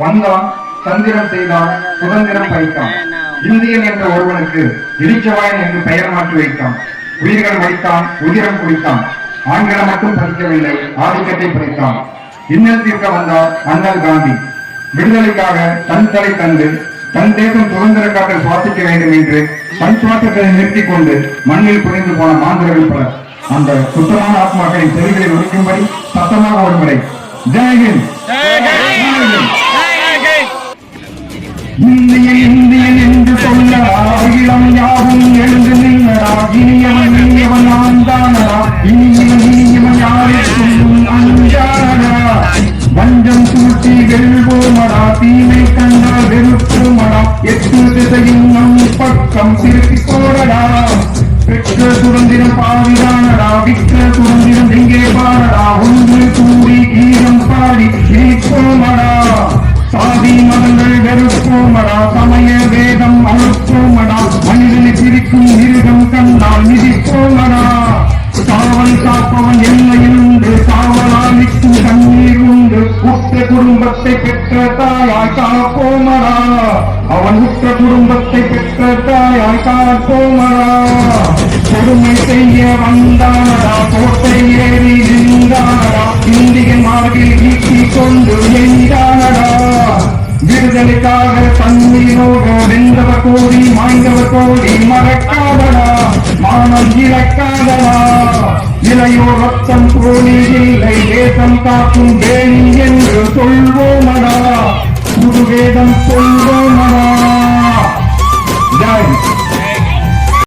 வந்தான் தந்திரம் செய்தான் சுதந்திரம் பறித்தான். இந்தியன் என்ற ஒருவனுக்கு இடிச்சவாயன் என்று பெயர் மாற்றி வைத்தான். உயிர்கள் வைத்தான் உதிரம் குடித்தான். ஆண்களை மட்டும் படிக்கவில்லை ஆதிக்கத்தை பறித்தான். இன்னல் தீர்க்க வந்தார் அண்ணல் காந்தி. விடுதலைக்காக தன் தலை தந்து தன் தேசம் சுதந்திர காற்றை சுவாசிக்க வேண்டும் என்று தன் சுவாசத்தை நிறுத்திக் கொண்டு மண்ணில் புரிந்து போன மாந்திரர்கள் பலர். அந்த சுத்தமான ஆத்மாக்களின் செவிகளை ஒழிக்கும்படி சத்தமாக ஒரு முறை ஜெயஹிந்த் இந்தியன் இந்தியன் என்று சொல்ல இளம் யாவும் எழுந்து நின்றடா இனியவன் இனியவன் நான் தானடா இனியவன் இனியவன் யாருக்கும் அஞ்சாடா வஞ்சம் சூழ்ச்சி வெல்வோமடா தீமை கண்டால் வெறுப்போமடா? எட்டு திசையும் நம் பக்கம் பெற்ற சுதந்திரம் பாவிதானடா விற்ற சுதந்திரம் எங்கே பா சமய வேதம் அழுப்போமடா மனிதனை பிரிக்கும் மிருகம் கண்டால் மிதிப்போமடா. காவல் காப்பவன் எல்லையில் உண்டு. காவலாளிக்கும் தண்ணீர் உண்டு. உற்ற குடும்பத்தை பெற்ற தாயாய் காப்போமடா. அவன் உற்ற குடும்பத்தை பெற்ற தாயாய் காப்போமடா. கொடுமை செய்ய வந்தானடா. கோட்டை ஏறி நின்றானடா. இந்தியன் மார்பில் ஈட்டி கொண்டு எந்தானடா விடுதலைக்காக தண்ணீரோட வென்றவ கோடி மாய்ந்தவ கோடி மறக்காதடா. மானம் இறக்காதடா. இளையோ ரத்தம் கோடி இல்லை தேசம் காக்கும் வேணி என்று சொல்வோமடா. குருவேதம் வேதம்